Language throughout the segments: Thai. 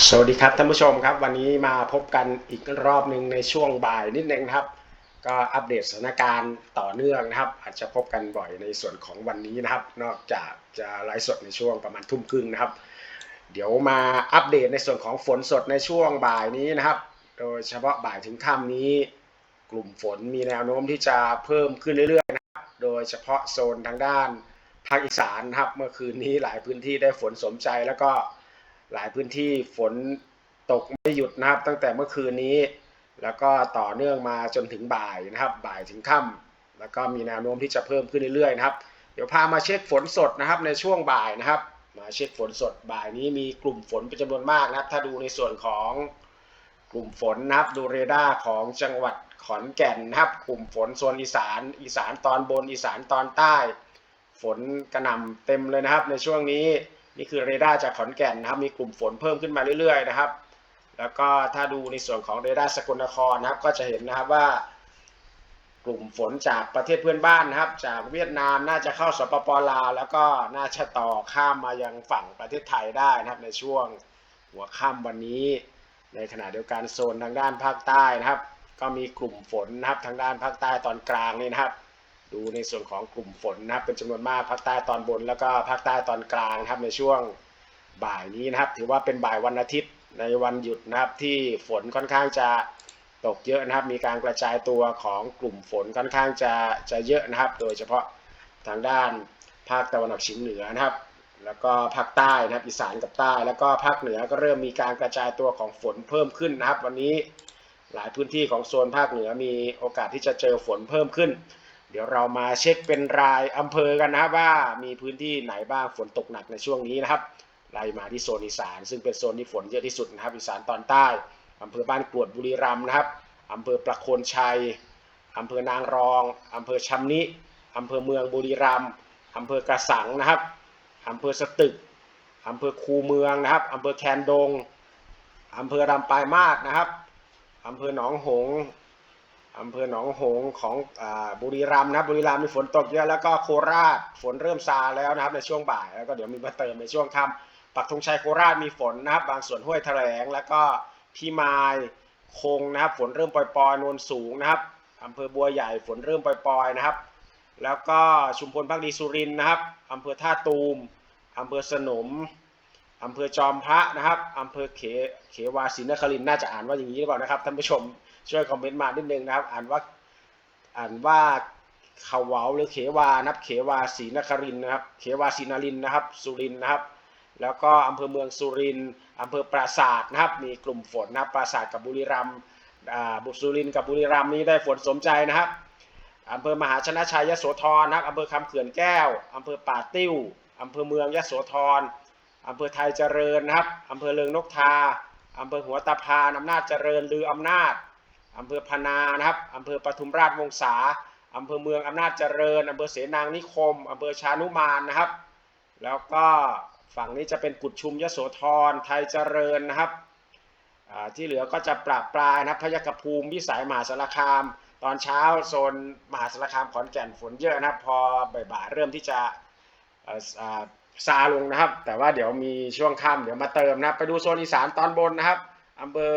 สวัสดีครับท่านผู้ชมครับ วันนี้มาพบกันอีกรอบหนึ่งในช่วงบ่ายนิดนึงครับ ก็อัปเดตสถานการณ์ต่อเนื่องนะครับ อาจจะพบกันบ่อยในส่วนของวันนี้นะครับ นอกจากจะไลฟ์สดในช่วงประมาณทุ่มครึ่งนะครับ เดี๋ยวมาอัปเดตในส่วนของฝนสดในช่วงบ่ายนี้นะครับ โดยเฉพาะบ่ายถึงค่ำนี้ กลุ่มฝนมีแนวโน้มที่จะเพิ่มขึ้นเรื่อยๆนะครับโดยเฉพาะโซนทางด้านภาคอีสานนะครับ เมื่อคืนนี้หลายพื้นที่ได้ฝนสมใจแล้วก็ หลายพื้นที่ฝนตกไม่หยุดนะครับ ตั้งแต่เมื่อคืนนี้ แล้วก็ต่อเนื่องมาจนถึงบ่ายนะครับ บ่ายถึงค่ำแล้วก็มีแนวโน้มที่จะเพิ่มขึ้นเรื่อยๆนะครับ เดี๋ยวพามาเช็คฝนสดนะครับ ในช่วงบ่ายนะครับ มาเช็คฝนสดบ่ายนี้มีกลุ่มฝนเป็นจำนวนมากนะครับ ถ้าดูในส่วนของกลุ่มฝนนะครับดูเรดาร์ของจังหวัดขอนแก่นนะครับ กลุ่มฝนโซนอีสาน อีสานตอนบนอีสานตอนใต้ ฝนกระหน่ำเต็มเลยนะครับ ในช่วงนี้ นี่คือเรดาร์จากขอนแก่นนะครับ มีกลุ่มฝนเพิ่มขึ้นมาเรื่อยๆนะครับ แล้วก็ถ้าดูในส่วนของเรดาร์สกลนครนะครับ ก็จะเห็นนะครับว่ากลุ่มฝนจากประเทศเพื่อนบ้านนะครับ จากเวียดนามน่าจะเข้าสปปลาว แล้วก็น่าจะต่อข้ามมายังฝั่งประเทศไทยได้นะครับ ในช่วงหัวค่ำวันนี้ ในขณะเดียวกันโซนทางด้านภาคใต้นะครับ ก็มีกลุ่มฝนนะครับทางด้านภาคใต้ตอนกลางนี่นะครับ ดูในส่วนของกลุ่มฝนนะครับเป็นจำนวนมากภาคใต้ตอนบนแล้วก็ภาคใต้ตอนกลางนะครับในช่วงบ่ายนี้นะครับ ถือว่าเป็นบ่ายวันอาทิตย์ในวันหยุดนะครับที่ฝนค่อนข้างจะตกเยอะนะครับ มีการกระจายตัวของกลุ่มฝนค่อนข้างจะจะเยอะนะครับ โดยเฉพาะทางด้านภาคตะวันออกเฉียงเหนือนะครับ แล้วก็ภาคใต้นะครับอีสานกับใต้ แล้วก็ภาคเหนือก็เริ่มมีการกระจายตัวของฝนเพิ่มขึ้นนะครับ วันนี้หลายพื้นที่ของโซนภาคเหนือมีโอกาสที่จะเจอฝนเพิ่มขึ้น เดี๋ยวเรามาเช็คเป็นรายอำเภอกันนะครับว่ามีพื้นที่ไหนบ้างฝนตกหนักในช่วงนี้นะครับ ไล่มาที่โซนอีสาน ซึ่งเป็นโซนที่ฝนเยอะที่สุดนะครับอีสานตอนใต้อำเภอบ้านกรวดบุรีรัมย์นะครับอำเภอประโคนชัยอำเภอนางรองอำเภอชำนิอำเภอเมืองบุรีรัมย์อำเภอกระสังนะครับอำเภอสตึกอำเภอคูเมืองนะครับอำเภอแคนดงอำเภอลำปลายมาศนะครับอำเภอหนองหง อำเภอหนองหงของอบุรีรัมย์นะบุรีรัมย์มีฝนตกเยอะแล้วก็โคราชฝนเริ่มซาแล้วนะครับในช่วงบ่ายแล้วก็เดี๋ยวมีมาเติมในช่วงค่ำปักธงชัยโคราชมีฝนนะครับบางส่วนห้วยแถลง แล้วก็พี่มายคงนะครับฝนเริ่มปล่อยๆนวลสูงนะครับอำเภอบัวใหญ่ฝนเริ่มปล่อยๆนะครับ แล้วก็ชุมพลพักดีสุรินนะครับอำเภอท่าตูมอำเภอสนมอำเภอจอมพระนะครับอำเภอเขเขวาศรีนครินน่าจะอ่านว่าอย่างนี้หรือเปล่านะครับท่านผู้ชม ช่วยคอมเมนต์มานิดนึงนะครับ อ่านว่าอ่านว่าเขาวาหรือเขวานับเขวาศรีนครินทร์นะครับ เขวาศรีนรินนะครับ สุรินนะครับ แล้วก็อำเภอเมืองสุรินอำเภอปราสาทนะครับ มีกลุ่มฝนนะครับปราสาทกับบุรีรัมย์บุสุรินกับบุรีรัมย์นี้ได้ฝนสมใจนะครับอำเภอมหาชนะชัยยโสธรนะครับอำเภอคำเขื่อนแก้วอำเภอป่าติ้วอำเภอเมืองยโสธรอำเภอไทยเจริญนะครับอำเภอเลิงนกทาอำเภอหัวตะพานอำนาจเจริญลืออำนาจ อำเภอพนานะครับอำเภอปทุมราชวงศาอำเภอเมืองอำนาจเจริญอำเภอเสนางนิคมอำเภอชานุมานนะครับ แล้วก็ฝั่งนี้จะเป็นกุดชุมยโสธรไทยเจริญนะครับที่เหลือก็จะปราบปลายนะครับพยกภูมิวิสัยมหาสารคาม ตอนเช้าโซนมหาสารคามขอนแก่นฝนเยอะนะครับ พอบ่ายๆเริ่มที่จะซาลงนะครับ แต่ว่าเดี๋ยวมีช่วงค่ำเดี๋ยวมาเติมนะครับ ไปดูโซนอีสานตอนบนนะครับอำเภอ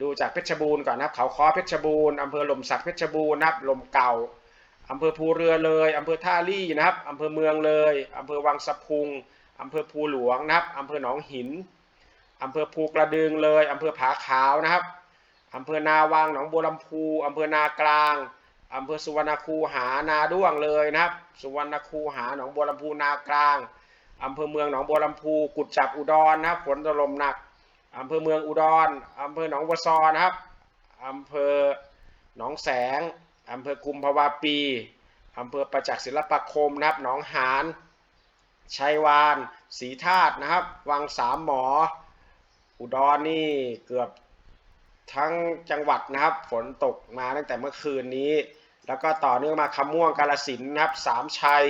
ดูจากเพชรบูรณ์ก่อนนะครับเขาค้อเพชรบูรณ์อำเภอหล่มสักเพชรบูรณ์นะครับลมเก่าอำเภอภูเรือเลยอำเภอท่าลี่นะครับอำเภอเมืองเลยอำเภอวังสะพุงอำเภอภูหลวงนะครับอำเภอหนองหินอำเภอภูกระดึงเลยอำเภอผาขาวนะครับอำเภอนาวังหนองบัวลำพูอำเภอนากลางอำเภอสุวรรณคูหานาด้วงเลยนะครับ สุวรรณคูหาหนองบัวลำพูนากลางอำเภอเมืองหนองบัวลำพูกุดจับอุดรนะครับฝนตกลมหนัก อำเภอเมืองอุดรอำเภอหนองบัวซอนะครับอำเภอหนองแสงอำเภอกุมภาวาปีอำเภอประจักษ์ศิลปาคมนะครับ หนองหานชัยวานศรีธาตุนะครับ วังสามหมอ อุดรนี่เกือบทั้งจังหวัดนะครับ ฝนตกมาตั้งแต่เมื่อคืนนี้ แล้วก็ต่อเนื่องมาคำม่วงกาลสินนะครับสามชัย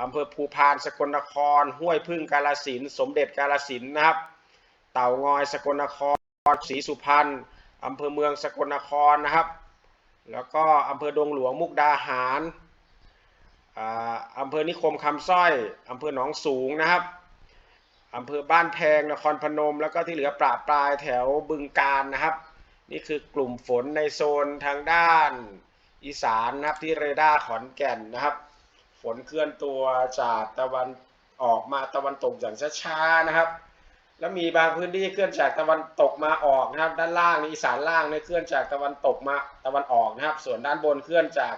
อำเภอภูพานสกลนคร ห้วยพึ่งกาลสินสมเด็จกาลสินนะครับ เต่างอยสกลนครศรีสุพรรณอำเภอเมืองสกลนครนะครับ แล้วก็อำเภอดงหลวงมุกดาหารอ่าอำเภอนิคมคำสร้อยอำเภอหนองสูงนะครับอำเภอบ้านแพงนครพนม แล้วก็ที่เหลือปราบปลายแถวบึงการนะครับ นี่คือกลุ่มฝนในโซนทางด้านอีสานนะครับที่เรดาร์ขอนแก่นนะครับ ฝนเคลื่อนตัวจากตะวันออกมาตะวันตกอย่างช้าๆนะครับ แล้วมีบางพื้นที่เคลื่อนจากตะวันตกมาออกนะครับ ด้านล่างในอีสานล่างเนี่ยเคลื่อนจากตะวันตกมาตะวันออกนะครับ ส่วนด้านบนเคลื่อนจาก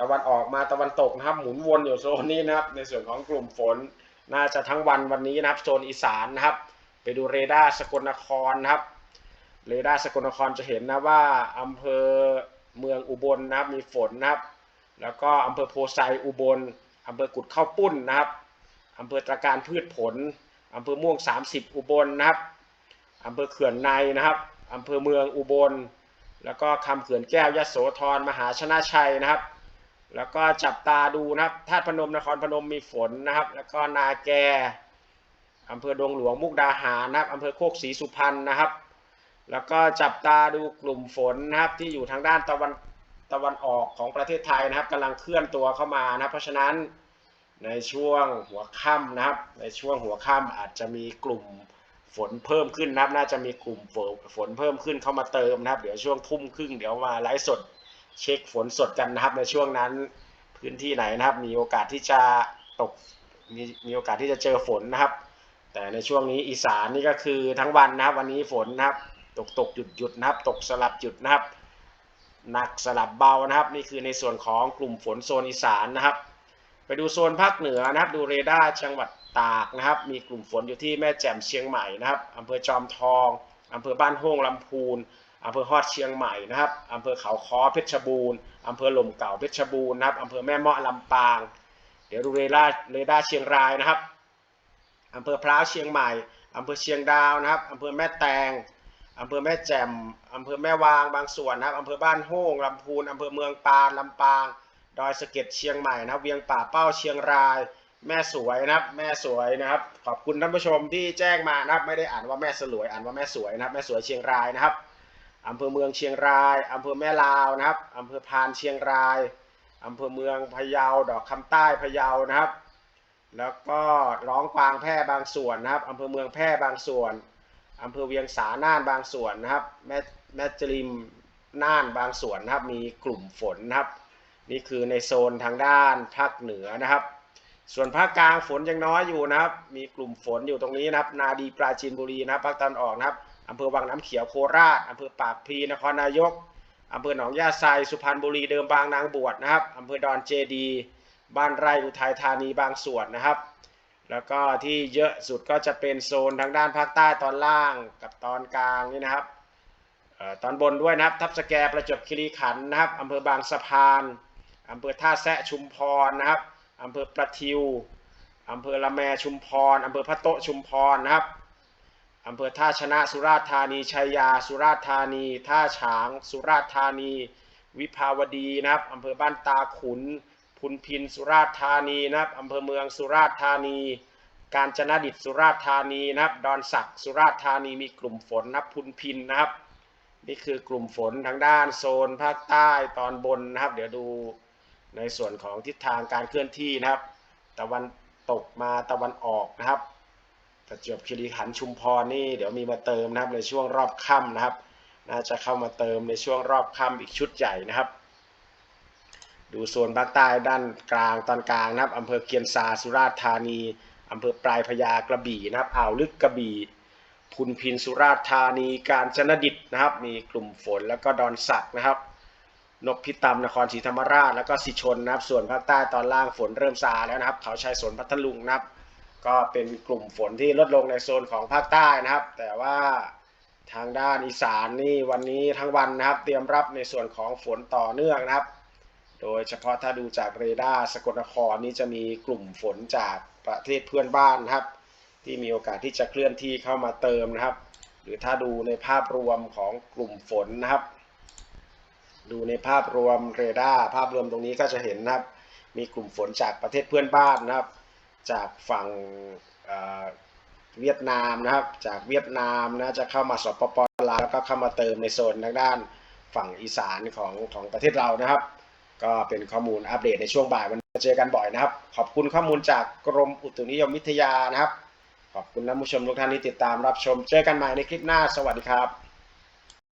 ตะวันออกมาตะวันตกนะครับ หมุนวนอยู่โซนนี้นะครับ ในส่วนของกลุ่มฝนน่าจะทั้งวันวันนี้นะครับโซนอีสานนะครับ ไปดูเรดาร์สกลนครนะครับเรดาร์สกลนครจะเห็นนะว่าอำเภอเมืองอุบลนะครับมีฝนนะครับ แล้วก็อำเภอโพไซอุบลอำเภอกุดข้าวปุ้นนะครับอำเภอตระการพืชผล อำเภอม่วง 30 อุบลนะครับอำเภอเขื่อนในนะครับอำเภอเมืองอุบล แล้วก็คำเขื่อนแก้วยโสธรมหาชนะชัยนะครับ แล้วก็จับตาดูนะครับธาตุพนมนครพนมมีฝนนะครับ แล้วก็นาแกอำเภอดงหลวงมุกดาหารนะครับอำเภอโคกศรีสุพรรณนะครับ แล้วก็จับตาดูกลุ่มฝนนะครับที่อยู่ทางด้านตะวันตะวันออกของประเทศไทยนะครับกำลังเคลื่อนตัวเข้ามานะเพราะฉะนั้น ในช่วงหัวค่ำนะครับ ในช่วงหัวค่ำอาจจะมีกลุ่มฝนเพิ่มขึ้นนะครับ น่าจะมีกลุ่มฝนฝนเพิ่มขึ้นเข้ามาเติมนะครับ เดี๋ยวช่วงทุ่มครึ่งเดี๋ยวมาไลฟ์สดเช็คฝนสดกันนะครับ ในช่วงนั้นพื้นที่ไหนนะครับ มีโอกาสที่จะตกมีมีโอกาสที่จะเจอฝนนะครับ แต่ในช่วงนี้อีสานนี่ก็คือทั้งวันนะครับ วันนี้ฝนนะครับ ตกตกหยุดหยุดนะครับ ตกสลับหยุดนะครับหนักสลับเบานะครับ นี่คือในส่วนของกลุ่มฝนโซนอีสานนะครับ ไปดูโซนภาคเหนือนะครับ ดูเรดาร์จังหวัดตากนะครับ มีกลุ่มฝนอยู่ที่แม่แจ่มเชียงใหม่นะครับอำเภอจอมทองอำเภอบ้านโฮ่งลำพูนอำเภอฮอดเชียงใหม่นะครับอำเภอเขาค้อเพชรบูรณ์อำเภอหล่มเก่าเพชรบูรณ์นะครับอำเภอแม่เมาะลำปาง เดี๋ยวดูเรดาร์เรดาร์เชียงรายนะครับอำเภอพร้าวเชียงใหม่อำเภอเชียงดาวนะครับอำเภอแม่แตงอำเภอแม่แจ่มอำเภอแม่วางบางส่วนนะครับอำเภอบ้านโฮ่งลำพูนอำเภอเมืองปานลำปาง ดอยสะเก็ดเชียงใหม่นะครับ เวียงป่าเป้าเชียงราย แม่สวยนะครับ แม่สวยนะครับ ขอบคุณท่านผู้ชมที่แจ้งมานะครับ ไม่ได้อ่านว่าแม่สลวย อ่านว่าแม่สวยนะครับ แม่สวยเชียงรายนะครับอำเภอเมืองเชียงรายอำเภอแม่ลาวนะครับอำเภอพานเชียงรายอำเภอเมืองพะเยา ดอกคำใต้พะเยานะครับ แล้วก็ร้องกวางแพร่บางส่วนนะครับอำเภอเมืองแพร่บางส่วนอำเภอเวียงสาน่านบางส่วนนะครับ แม่แม่จริมน่านบางส่วนนะครับ มีกลุ่มฝนนะครับ นี่คือในโซนทางด้านภาคเหนือนะครับ ส่วนภาคกลางฝนยังน้อยอยู่นะครับ มีกลุ่มฝนอยู่ตรงนี้นะครับ นาดีปราจีนบุรีนะครับภาคตะวันออกนะครับอำเภอวังน้ำเขียวโคราชอำเภอปากพีนครนายกอำเภอหนองยาไซสุพรรณบุรีเดิมบางนางบวชนะครับอำเภอดอนเจดี บ้านไร่อุทัยธานีบางส่วนนะครับ แล้วก็ที่เยอะสุดก็จะเป็นโซนทางด้านภาคใต้ตอนล่างกับตอนกลางนี่นะครับออตอนบนด้วยนะครับ ทับสแกประจวบคีรีขันธ์นะครับอำเภอบางสะพาน อำเภอท่าแซะชุมพรนะครับอำเภอประทิวอำเภอละแมชุมพรอำเภอพระโตชุมพรนะครับอำเภอท่าชนะสุราษฎร์ธานีชัยยา สุราษฎร์ธานี ท่าฉาง สุราษฎร์ธานี วิภาวดีนะครับอำเภอบ้านตาขุน พุนพินสุราษฎร์ธานีนะครับอำเภอเมืองสุราษฎร์ธานี กาญจนดิตสุราษฎร์ธานีนะครับดอนสักดิ์สุราษฎร์ธานีมีกลุ่มฝนนะครับพุนพินนะครับ นี่คือกลุ่มฝนทางด้านโซนภาคใต้ตอนบนนะครับ เดี๋ยวดู ในส่วนของทิศทางการเคลื่อนที่นะครับ ตะวันตกมาตะวันออกนะครับประจวบคีรีขันธ์ชุมพรนี่เดี๋ยวมีมาเติมนะครับในช่วงรอบค่ำนะครับ น่าจะเข้ามาเติมในช่วงรอบค่ำอีกชุดใหญ่นะครับ ดูโซนภาคใต้ด้านกลางตอนกลางนะครับอำเภอเกียนซาสุราษฎร์ธานีอำเภอปลายพญากระบี่นะครับอ่าวลึกกระบี่พุนพินสุราษฎร์ธานี กาญจนดิตนะครับ มีกลุ่มฝนแล้วก็ดอนสักนะครับ นกพิตำนครศรีธรรมราช แล้วก็สิชนนะครับ ส่วนภาคใต้ตอนล่างฝนเริ่มซาแล้วนะครับ เขาชายสนพัทลุงนะครับ ก็เป็นกลุ่มฝนที่ลดลงในโซนของภาคใต้นะครับ แต่ว่าทางด้านอีสานนี่วันนี้ทั้งวันนะครับ เตรียมรับในส่วนของฝนต่อเนื่องนะครับ โดยเฉพาะถ้าดูจากเรดาร์สกลนครนี่จะมีกลุ่มฝนจากประเทศเพื่อนบ้านนะครับ ที่มีโอกาสที่จะเคลื่อนที่เข้ามาเติมนะครับ หรือถ้าดูในภาพรวมของกลุ่มฝนนะครับ ดูในภาพรวมเรดาร์ภาพรวมตรงนี้ก็จะเห็นนะครับ มีกลุ่มฝนจากประเทศเพื่อนบ้านนะครับ จากฝั่งเวียดนามนะครับ จากเวียดนามนะจะเข้ามาสปปลาวแล้วก็เข้ามาเติมในโซนทางด้านฝั่งอีสานของของประเทศเรานะครับ ก็เป็นข้อมูลอัปเดตในช่วงบ่ายวันเจอกันบ่อยนะครับ ขอบคุณข้อมูลจากกรมอุตุนิยมวิทยานะครับขขอบคุณท่านผู้ชมทุกท่านที่ติดตามรับชม เจอกันใหม่ในคลิปหน้า สวัสดีครับ